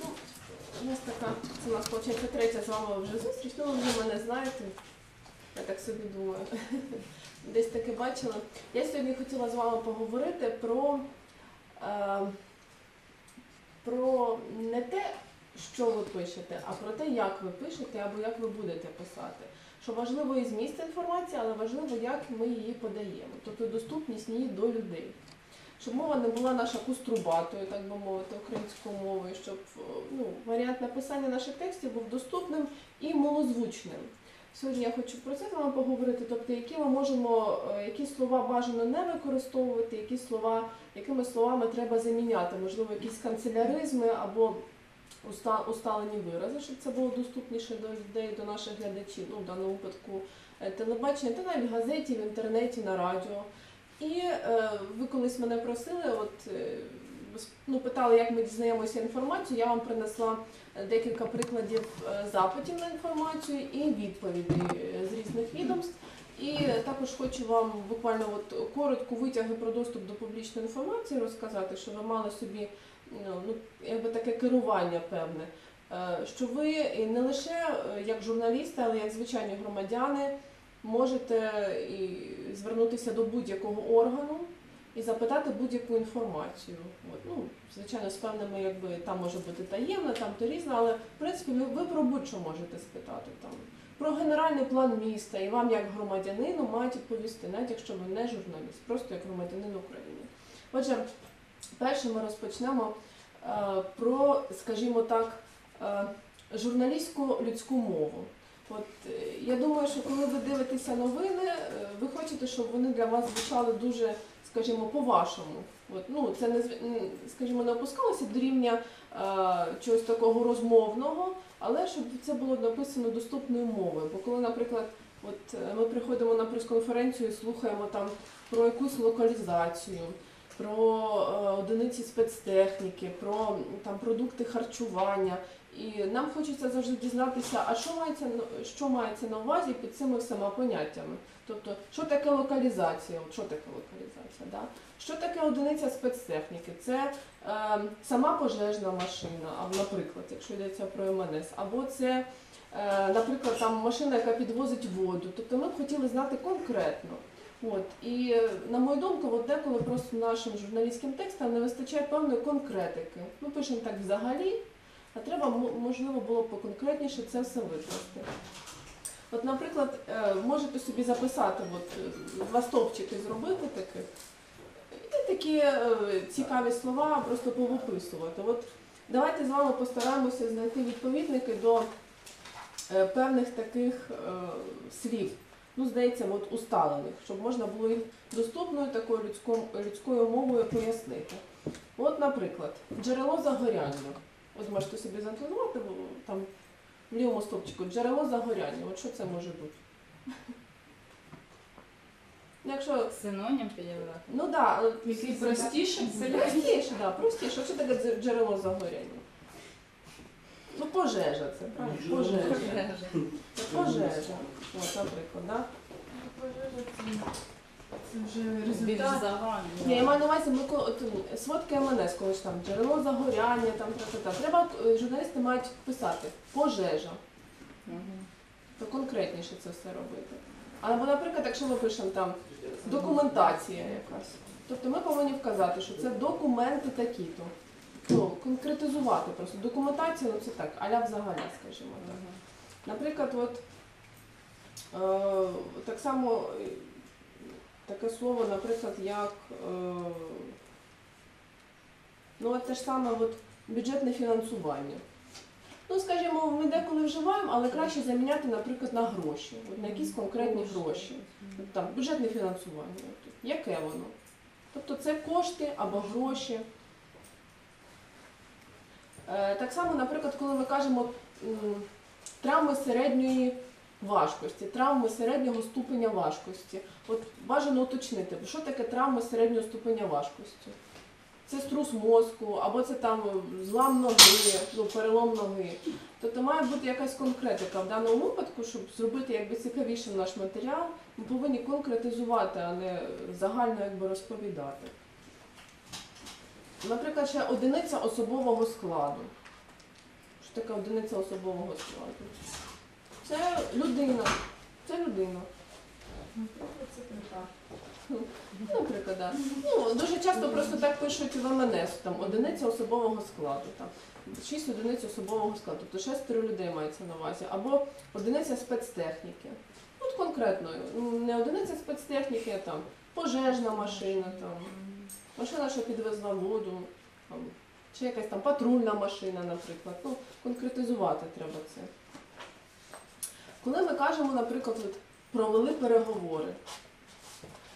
Ну, у нас така, це у нас, виходить, третя з вами вже зустріч, ну ви вже мене знаєте, я так собі думаю. Десь таке бачила. Я сьогодні хотіла з вами поговорити про, е, про не те, що ви пишете, а про те, як ви пишете або як ви будете писати. Що важливо і зміст інформації, але важливо, як ми її подаємо, тобто доступність її до людей. Щоб мова не була наша куструбатою, так би мовити, українською мовою, щоб е, ну, варіант написання наших текстів був доступним і малозвучним. Сьогодні я хочу про це з вами поговорити, тобто які ми можемо, е, які слова бажано не використовувати, які слова, якими словами треба заміняти, можливо, якісь канцеляризми або усталені вирази, щоб це було доступніше до людей, до наших глядачів, ну в даному випадку е, телебачення, та навіть газеті, в інтернеті, на радіо. І е, ви колись мене просили, от е, ну, питали, як ми дізнаємося інформацію. Я вам принесла е, декілька прикладів е, запитів на інформацію і відповідей е, з різних відомств. І також хочу вам буквально от коротко витяги про доступ до публічної інформації розказати, щоб ви мали собі ну, ну, якби таке керування певне. Що ви не лише як журналісти, але як звичайні громадяни можете звернутися до будь-якого органу і запитати будь-яку інформацію. От, ну, звичайно, з певними, якби там може бути таємно, там то різне, але в принципі ви, ви про будь-що можете спитати там. Про генеральний план міста і вам, як громадянину, мають відповісти, навіть якщо ви не журналіст, просто як громадянин України. Отже, перше ми розпочнемо е, про, скажімо так, е, журналістську людську мову. От е, я думаю, що коли ви дивитеся новини, е, ви хочете, щоб вони для вас звучали дуже, скажімо, по-вашому. От, ну, це не скажімо, не опускалося до рівня е, чогось такого розмовного, але щоб це було написано доступною мовою. Бо коли, наприклад, от е, ми приходимо на прес-конференцію і слухаємо там про якусь локалізацію, про е, одиниці спецтехніки, про там продукти харчування. І нам хочеться завжди дізнатися, а що мається що мається на увазі під цими всіма поняттями. Тобто, що таке локалізація? Що таке локалізація? Да? Що таке одиниця спецтехніки? Це е, сама пожежна машина, або, наприклад, якщо йдеться про МНС, або це, е, наприклад, там машина, яка підвозить воду. Тобто ми б хотіли знати конкретно. От і на мою думку, от деколи просто нашим журналістським текстам не вистачає певної конкретики. Ми пишемо так взагалі, а треба можливо було б поконкретніше це все викласти. От, наприклад, е, можете собі записати, от, е, два стовпчики зробити таких, і такі е, цікаві слова просто повиписувати. От давайте з вами постараємося знайти відповідники до певних таких слів. Ну, здається, от усталених, щоб можна було їх доступною такою людською, людською мовою пояснити. От, наприклад, джерело загоряння. Ось можете собі бо там в лівому стовпчику джерело загоряння. От що це може бути? Ну, Якщо Синонім підібрати. Ну так, да, Який простіше? простіше, да, простіше. Що таке дзе- джерело загоряння? Ну, пожежа це, правильно? Пожежа. Це пожежа. От, наприклад, да? Це вже Більш результат. загальний. Ні, я маю на увазі, ми ко- от, сводки МНС, коли ж там джерело загоряння, там тра-та-та. Треба, е, журналісти мають писати пожежа. То конкретніше це все робити. Або, наприклад, якщо ми пишемо там документація якась, тобто ми повинні вказати, що це документи такі-то. Ну, конкретизувати просто. Документація, ну це так, аля взагалі, скажімо так. Наприклад, от е, так само е, таке слово, наприклад, як е, ну, от те ж саме от, бюджетне фінансування. Ну, скажімо, ми деколи вживаємо, але краще заміняти, наприклад, на гроші, от на якісь конкретні гроші. От Там бюджетне фінансування. Яке воно? Тобто це кошти або гроші. Е, Так само, наприклад, коли ми кажемо травми середньої важкості, травми середнього ступеня важкості. От бажано уточнити, що таке травми середнього ступеня важкості. Це струс мозку, або це там злам ноги, ну, перелом ноги. Тобто має бути якась конкретика в даному випадку, щоб зробити якби цікавішим наш матеріал, ми повинні конкретизувати, а не загально якби розповідати. Наприклад, ще одиниця особового складу. Що таке одиниця особового складу? Це людина. Це людина. Наприклад, да. ну, дуже часто просто так пишуть в МНС, там одиниця особового складу, там, шість одиниць особового складу, тобто шестеро людей мається на увазі, або одиниця спецтехніки. От конкретно, не одиниця спецтехніки, а там пожежна машина, там, машина, що підвезла воду, там, чи якась там патрульна машина, наприклад. Ну, конкретизувати треба це. Коли ми кажемо, наприклад, провели переговори,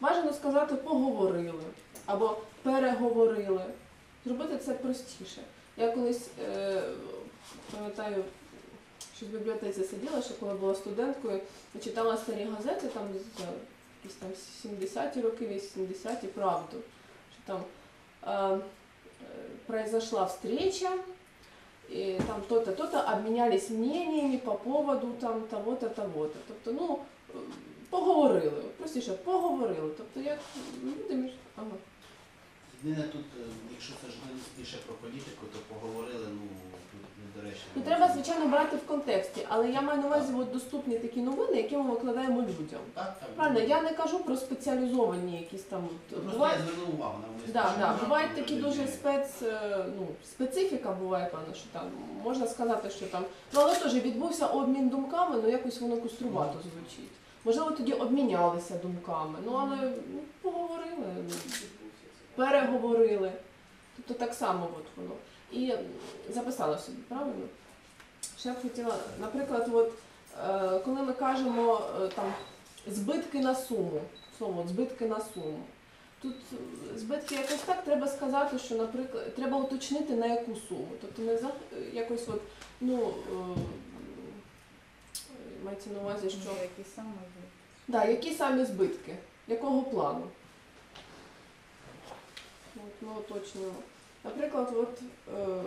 бажано сказати поговорили або переговорили. Зробити це простіше. Я колись е, пам'ятаю, що в бібліотеці сиділа, ще коли була студенткою, читала старі газети там з якісь там 70-ті роки, 80-ті, правду. Там е, произошла встреча, и там то-то, то-то обмінялись мнениями по поводу там того-то, того-то. Тобто, ну, поговорили, простіше, поговорили. Тобто, як люди між. Ага. Єдине тут, е, якщо це журналіст пише про політику, то поговорили, ну. Ну, треба, звичайно, брати в контексті, але я маю на увазі от, доступні такі новини, які ми викладаємо людям. Так, так. Правильно, я не кажу про спеціалізовані якісь там. Ну, Просто бувають- я звернув увагу на вони. Да, да, бувають такі дуже спец, е, ну, специфіка буває, певно, що там можна сказати, що там. Ну але теж відбувся обмін думками, ну якось воно кострубато звучить. Можливо, тоді обмінялися думками, ну але ну, поговорили, ну, переговорили. Тобто так само от воно. І записала собі, правильно? Ще б хотіла, наприклад, от, е, коли ми кажемо е, там збитки на суму, слово збитки на суму. Тут збитки якось так треба сказати, що, наприклад, треба уточнити на яку суму. Тобто не за якось от, ну, е, мається на увазі, що які саме були. да, які самі збитки, якого плану. От, ми уточнюємо. Наприклад, от, е,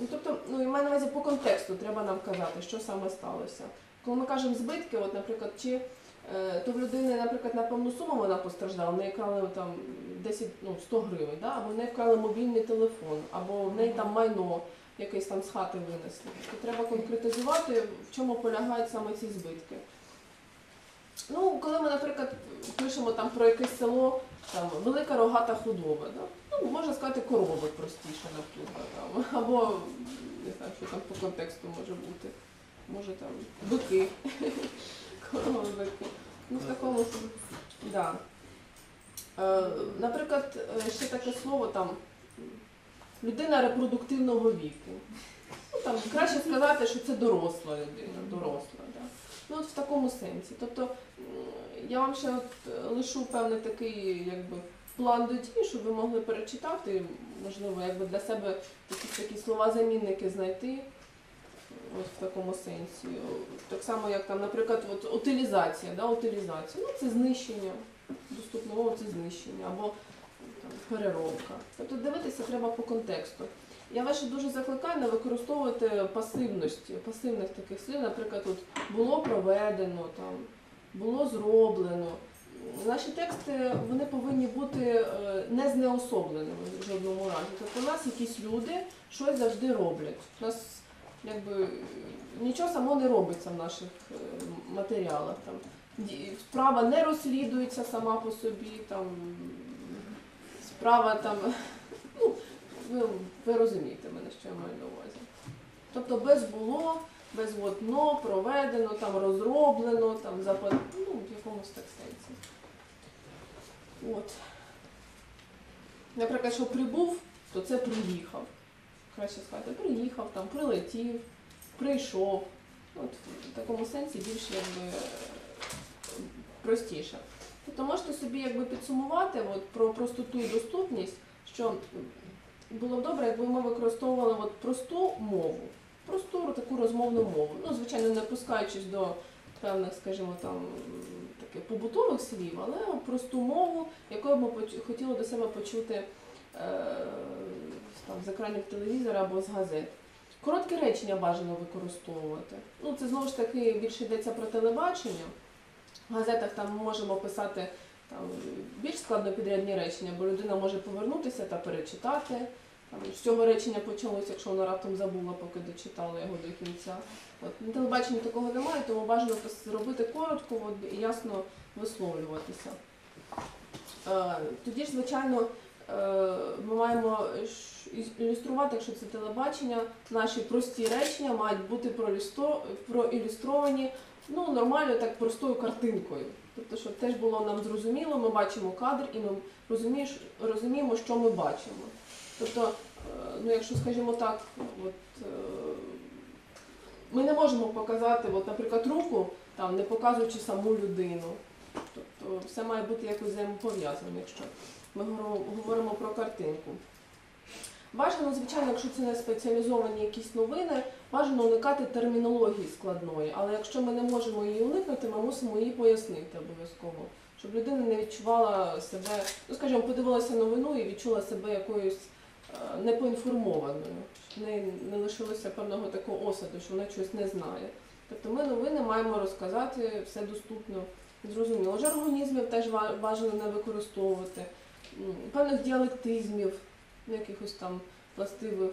ну, тобто, ну, і маю на увазі по контексту треба нам казати, що саме сталося. Коли ми кажемо збитки, от, наприклад, чи е, то в людини, наприклад, на певну суму вона постраждала, в неї крали там 10, ну, 100 гривень, да? або в неї вкрали мобільний телефон, або в неї там майно якесь там з хати винесли. То треба конкретизувати, в чому полягають саме ці збитки. Ну, коли ми, наприклад, пишемо там про якесь село, там велика рогата худоба, да? ну, можна сказати корови простіше, наприклад, там, або не знаю, що там по контексту може бути. Може там бики. Ну, в такому да. Е, наприклад, е, ще таке слово там людина репродуктивного віку. Ну, там, краще сказати, що це доросла людина, доросла. Да. Ну, от в такому сенсі. Тобто я вам ще от е, лишу певний такий якби, план до дії, щоб ви могли перечитати, можливо, якби для себе якісь такі слова-замінники знайти. От в такому сенсі. Так само, як там, наприклад, от, утилізація, да, утилізація. Ну, це знищення. Доступна мова це знищення або там, переробка. Тобто дивитися треба по контексту. Я вас дуже закликаю не використовувати пасивності, пасивних таких слів, наприклад, от було проведено, там, було зроблено. Наші тексти вони повинні бути е, не знеособленими в жодному разі. Тобто у нас якісь люди щось завжди роблять. У нас якби нічого само не робиться в наших е, матеріалах. Там. Справа не розслідується сама по собі, там, справа там, ви, ви розумієте мене, що я маю на увазі. Тобто без було, без но, проведено, там, розроблено, там, запад... ну, в якомусь так сенсі. От. Наприклад, що прибув, то це приїхав. Краще сказати, приїхав, там, прилетів, прийшов. От в такому сенсі більш якби простіше. Тобто можете собі якби підсумувати от, про простоту і доступність, що було б добре, якби ми використовували от просту мову, просту таку розмовну мову. Ну, звичайно, не пускаючись до певних, скажімо, там таких побутових слів, але просту мову, якою б ми хотіли до себе почути е, там, з екранів телевізора або з газет. Короткі речення бажано використовувати. Ну, це знову ж таки більше йдеться про телебачення. В газетах там ми можемо писати там, більш складнопідрядні речення, бо людина може повернутися та перечитати. там, з цього речення почалося, якщо вона раптом забула, поки дочитала його до кінця. От, на телебаченні такого немає, тому бажано зробити коротко от, і ясно висловлюватися. Е, тоді ж, звичайно, е, ми маємо ілюструвати, якщо це телебачення, наші прості речення мають бути проілюстровані ну, нормально так простою картинкою. Тобто, щоб теж було нам зрозуміло, ми бачимо кадр і ми розумієш, розуміємо, що ми бачимо. Тобто, е, ну, якщо, скажімо так, от, е, ми не можемо показати, от, наприклад, руку, там, не показуючи саму людину. Тобто все має бути якось взаємопов'язано, якщо ми говоримо- говоримо про картинку. Бажано, звичайно, якщо це не спеціалізовані якісь новини, бажано уникати термінології складної, але якщо ми не можемо її уникнути, ми мусимо її пояснити обов'язково, щоб людина не відчувала себе, ну скажімо, подивилася новину і відчула себе якоюсь е, непоінформованою, щоб в неї не лишилося певного такого осаду, що вона щось не знає. Тобто ми новини маємо розказати все доступно, зрозуміло. Жаргонізмів теж бажано не використовувати, певних діалектизмів, ну, якихось там властивих,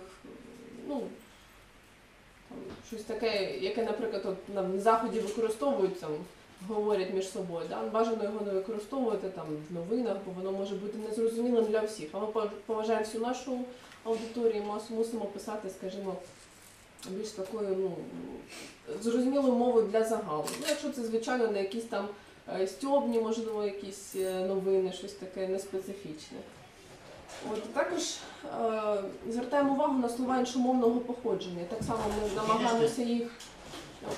ну, там, щось таке, яке, наприклад, от, на заході використовують, там, говорять між собою. Да? Бажано його не використовувати там, в новинах, бо воно може бути незрозумілим для всіх. А ми поважаємо всю нашу аудиторію, ми мусимо писати, скажімо, більш такою ну, зрозумілою мовою для загалу. Ну, якщо це, звичайно, не якісь там е, стьобні, можливо, якісь е, новини, щось таке неспецифічне. От також е, звертаємо увагу на слова іншомовного походження. Так само ми намагаємося їх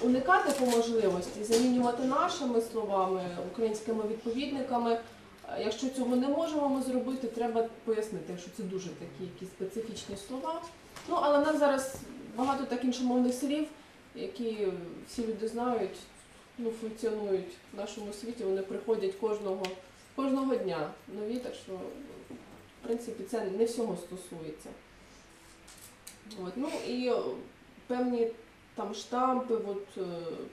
уникати по можливості, замінювати нашими словами, українськими відповідниками. Е, Якщо цього не можемо ми зробити, треба пояснити, якщо це дуже такі якісь специфічні слова. Ну, але в нас зараз багато так іншомовних слів, які всі люди знають, ну, функціонують в нашому світі, вони приходять кожного, кожного дня нові, так що в принципі, це не всього стосується. От. Ну і певні там штампи, от, е,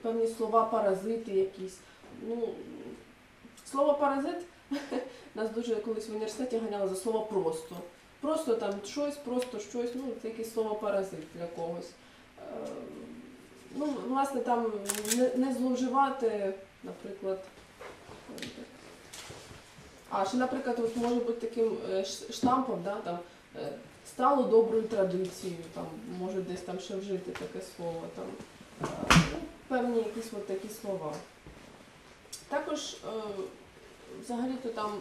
певні слова паразити якісь. Ну, слово паразит нас дуже колись в університеті ганяли за слово просто. Просто там щось, просто щось, ну це якесь слово паразит для когось. Е, Ну, власне, там не, не зловживати, наприклад. А, ще, наприклад, от може бути таким е, штампом, да, там, е, стало доброю традицією, там, може десь там ще вжити таке слово, там, е, ну, певні якісь от такі слова. Також взагалі-то там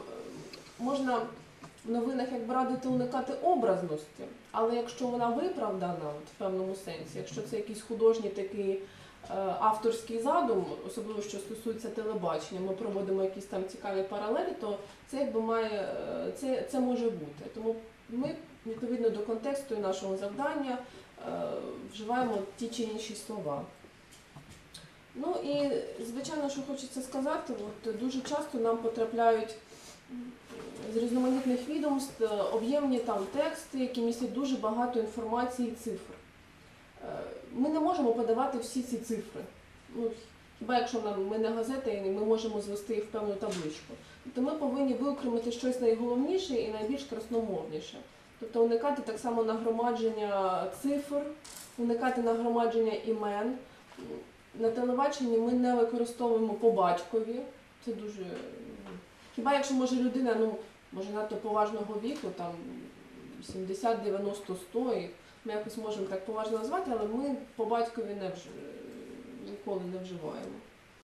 можна в новинах якби радити уникати образності, але якщо вона виправдана от, в певному сенсі, якщо це якийсь художній такий авторський задум, особливо що стосується телебачення, ми проводимо якісь там цікаві паралелі, то це якби має е, це, це може бути. Тому ми відповідно до контексту нашого завдання е, вживаємо ті чи інші слова. Ну і звичайно, що хочеться сказати, от дуже часто нам потрапляють з різноманітних відомств е, об'ємні там тексти, які містять дуже багато інформації і цифр. Ми не можемо подавати всі ці цифри. Ну, хіба якщо нам ми не газета і ми можемо звести їх в певну табличку. Тобто ми повинні виокремити щось найголовніше і найбільш красномовніше. Тобто уникати так само нагромадження цифр, уникати нагромадження імен. На телебаченні ми не використовуємо по батькові. Це дуже. Хіба якщо може людина, ну, може надто поважного віку, там 70, 90, 100, і ми якось можемо так поважно назвати, але ми по батькові не вж... ніколи не вживаємо.